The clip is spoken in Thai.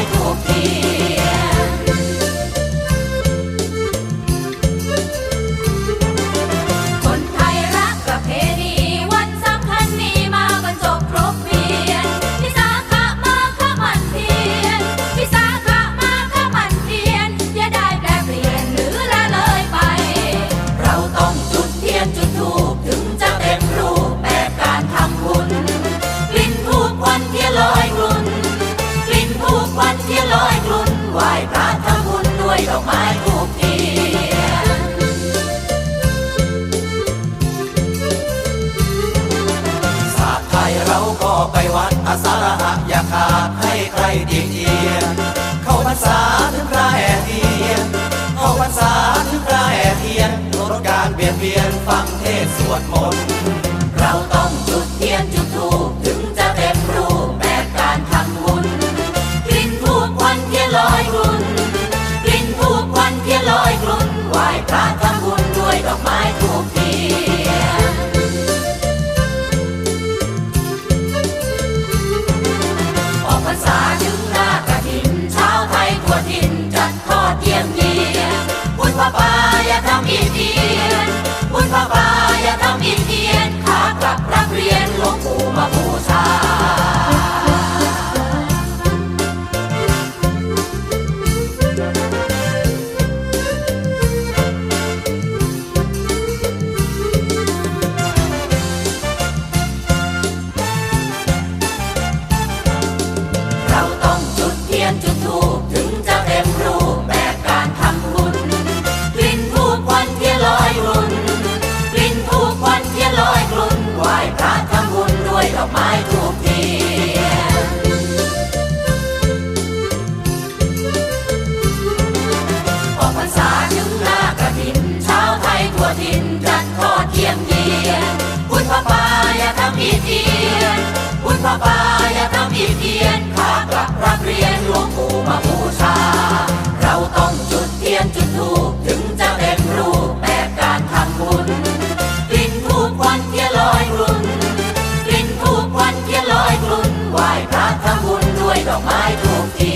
vai dormir. ทียนลอยกลุ่นไหวพระทำบุญด้วยดอกไม้ทูกเทียนศาสไทยเราก็ไปวัดอาสาหะอย่าขาดให้ใครดีเตียนเข้าพรรษา ดอกไม้ถูกที